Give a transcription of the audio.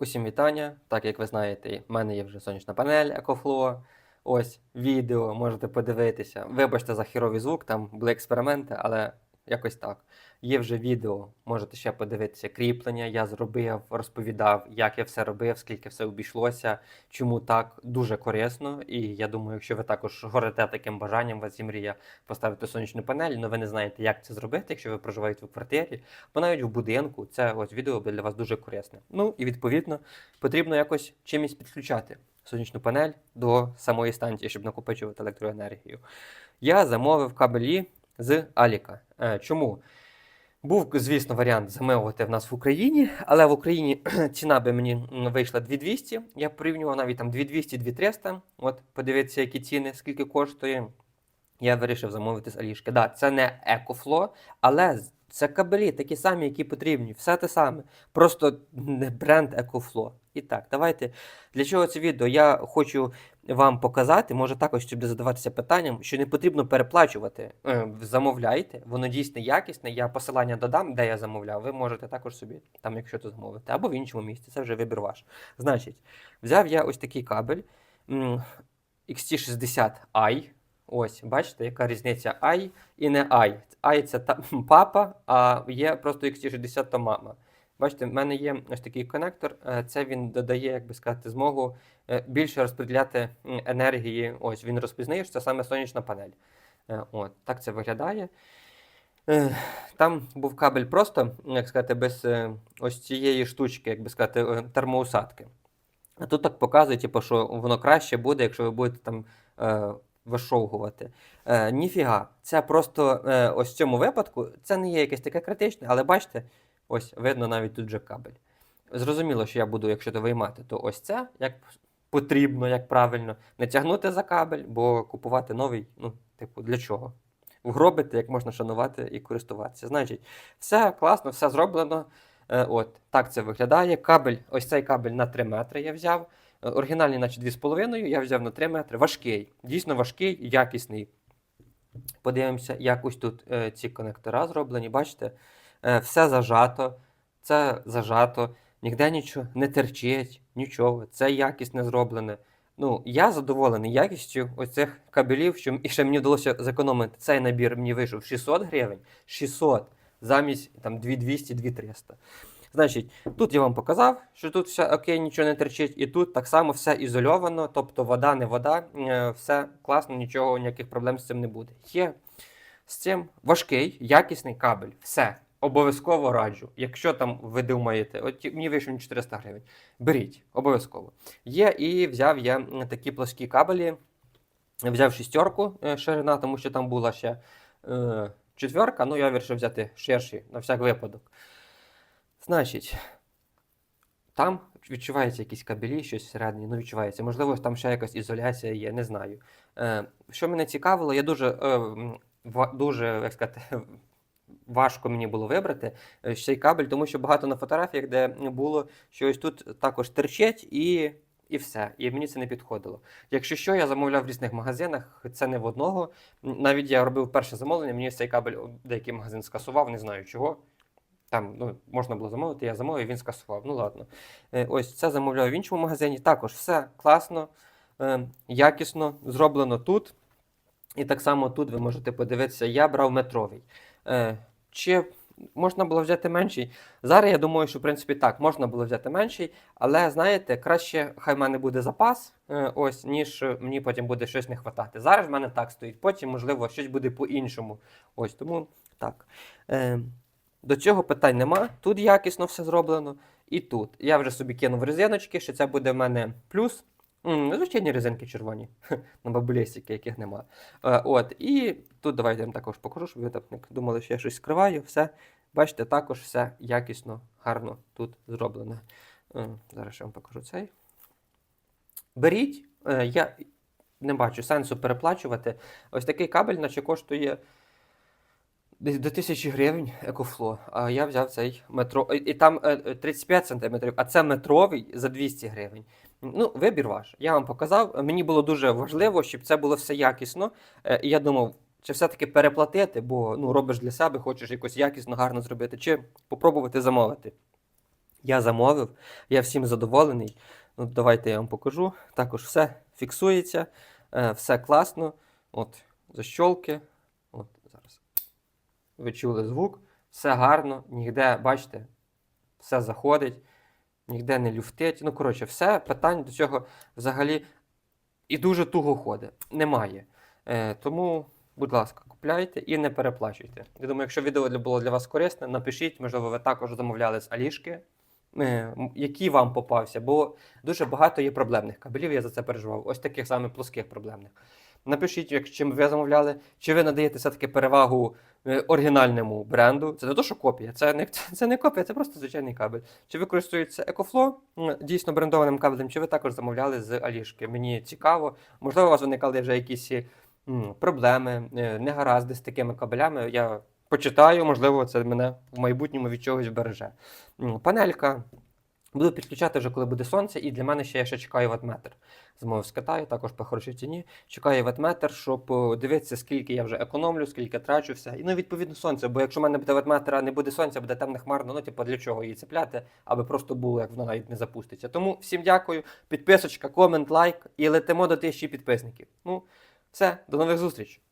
Усім вітання. Так як ви знаєте, в мене є вже сонячна панель EcoFlow. Ось відео можете подивитися. Вибачте за хіровий звук, там були експерименти, але якось так. Є вже відео, можете ще подивитися кріплення. Я зробив, розповідав, як я все робив, скільки все обійшлося, чому так дуже корисно. І я думаю, якщо ви також горите таким бажанням, у вас є мрія поставити сонячну панель, але ви не знаєте, як це зробити, якщо ви проживаєте в квартирі, або навіть в будинку, це ось відео буде для вас дуже корисне. Ну і відповідно потрібно якось чимось підключати сонячну панель до самої станції, щоб накопичувати електроенергію. Я замовив кабелі з Аліка. Е, Чому? Був, звісно, варіант замовити в нас в Україні, але в Україні ціна би мені вийшла 2200. Я порівнював навіть там 2200-2300. От подивіться, які ціни, скільки коштує. Я вирішив замовити з Алішки. Да, це не екофло, але це кабелі, такі самі, які потрібні. Все те саме. Просто не бренд EcoFlow. І так, давайте. Для чого це відео? Я хочу вам показати, може також щоб задаватися питанням, що не потрібно переплачувати. Е, Замовляйте, воно дійсно якісне. Я посилання додам, де я замовляв. Ви можете також собі, там, якщо то замовити, або в іншому місці. Це вже вибір ваш. Значить, взяв я ось такий кабель м, XT60i. Ось, бачите, яка різниця I і не I. I це та, папа, а є просто XT60 то мама. Бачите, в мене є ось такий конектор. е, Це він додає, як би сказати, змогу е, більше розподіляти енергії. Ось він розпізнає, що це саме сонячна панель. Е, От, так це виглядає. Там був кабель просто, як сказати, без ось цієї штучки, як би сказати, термоусадки. А тут так показує, типу, що воно краще буде, якщо ви будете там вишовгувати. Е, ніфіга, це просто е, ось в цьому випадку це не є якесь таке критичне, але бачите, ось видно навіть тут же кабель. Зрозуміло, що я буду, якщо то виймати, то ось це як потрібно, як правильно, не тягнути за кабель, бо купувати новий, ну, типу, для чого? Вгробити, як можна шанувати і користуватися. Значить, все класно, все зроблено. Е, от, так це виглядає. Кабель, ось цей кабель на 3 метри я взяв. Е, Оригінальний, наче 2,5, я взяв на 3 метри. Важкий, дійсно важкий, якісний. Подивимося, як ось тут е, ці конектора зроблені. Бачите, е, все зажато, це зажато, ніде нічого не терчить, нічого. Це якісне зроблене. Ну, я задоволений якістю оцих кабелів, що і ще мені вдалося зекономити. Цей набір мені вийшов 600 гривень. 600 замість там 2200 2300 Значить, тут я вам показав, що тут все окей, нічого не терчить, і тут так само все ізольовано, тобто вода, не вода, е, все класно, нічого, ніяких проблем з цим не буде. Є з цим важкий, якісний кабель. Все. Обов'язково раджу. Якщо там ви думаєте, от мені вийшов 400 гривень, беріть, обов'язково. Є і взяв я такі плоскі кабелі. Взяв шістерку е, ширина, тому що там була ще е, четверка, ну я вирішив взяти ширші на всяк випадок. Значить, там відчуваються якісь кабелі, щось всередині, ну відчувається. Можливо, там ще якась ізоляція є, не знаю. Е, що мене цікавило, я дуже, е, ва- дуже, як сказати, важко мені було вибрати цей кабель, тому що багато на фотографіях, де було, що тут також терчить і. І все, і мені це не підходило. Якщо що, я замовляв в різних магазинах, це не в одного. Навіть я робив перше замовлення, мені цей кабель деякий магазин скасував, не знаю чого. Там ну, можна було замовити, я замовив, він скасував. Ну ладно. Е, ось це замовляв в іншому магазині. Також все класно, е, якісно, зроблено тут. І так само тут ви можете подивитися, я брав метровий. Е, чи можна було взяти менший? Зараз я думаю, що в принципі так, можна було взяти менший, але знаєте, краще хай в мене буде запас, ось, ніж мені потім буде щось не хватати. Зараз в мене так стоїть, потім, можливо, щось буде по-іншому. Ось тому так. До цього питань нема. Тут якісно все зроблено. І тут. Я вже собі кинув резиночки, що це буде в мене плюс. Звичайні резинки червоні, на бабулєсики, яких нема. Е, от, і тут давайте я вам також покажу, щоб ви думали, що я щось скриваю. Все. Бачите, також все якісно, гарно тут зроблено. Е, зараз я вам покажу цей. Беріть. Е, я не бачу сенсу переплачувати. Ось такий кабель, наче коштує десь до 1000 гривень екофло. А я взяв цей метро. І, і там е, е, 35 сантиметрів, а це метровий за 200 гривень. Ну, вибір ваш. Я вам показав. Мені було дуже важливо, щоб це було все якісно. Е, І я думав, чи все-таки переплатити, бо ну, робиш для себе, хочеш якось якісно, гарно зробити, чи попробувати замовити. Я замовив, я всім задоволений. Ну, давайте я вам покажу. Також все фіксується, е, все класно. От, защолки. Ви чули звук, все гарно, ніде, бачите, все заходить, ніде не люфтить. Ну, коротше, все, питань до цього взагалі і дуже туго ходить. Немає. Е, тому, будь ласка, купляйте і не переплачуйте. Я думаю, якщо відео було для вас корисне, напишіть, можливо, ви також замовляли з Алішки. Е, який вам попався, бо дуже багато є проблемних кабелів, я за це переживав. Ось таких саме плоских проблемних. Напишіть, як чим ви замовляли, чи ви надаєте все-таки перевагу е, оригінальному бренду. Це не то, що копія, це не, це не копія, це просто звичайний кабель. Чи ви користуєтеся дійсно брендованим кабелем, чи ви також замовляли з Алішки? Мені цікаво. Можливо, у вас виникали вже якісь проблеми, е, негаразди з такими кабелями. Я почитаю, можливо, це мене в майбутньому від чогось береже. Панелька. Буду підключати вже, коли буде сонце, і для мене ще я ще чекаю ватметр. Замовив з Китаю, також по хорошій ціні. Чекаю ватметр, щоб е, дивитися, скільки я вже економлю, скільки трачу все. І ну, відповідно, сонце. Бо якщо в мене буде ватметр, а не буде сонця, буде темно хмарно, ну типу для чого її цепляти, аби просто було, як воно навіть не запуститься. Тому всім дякую, підписочка, комент, лайк і летимо до тисячі підписників. Ну, все, до нових зустрічей.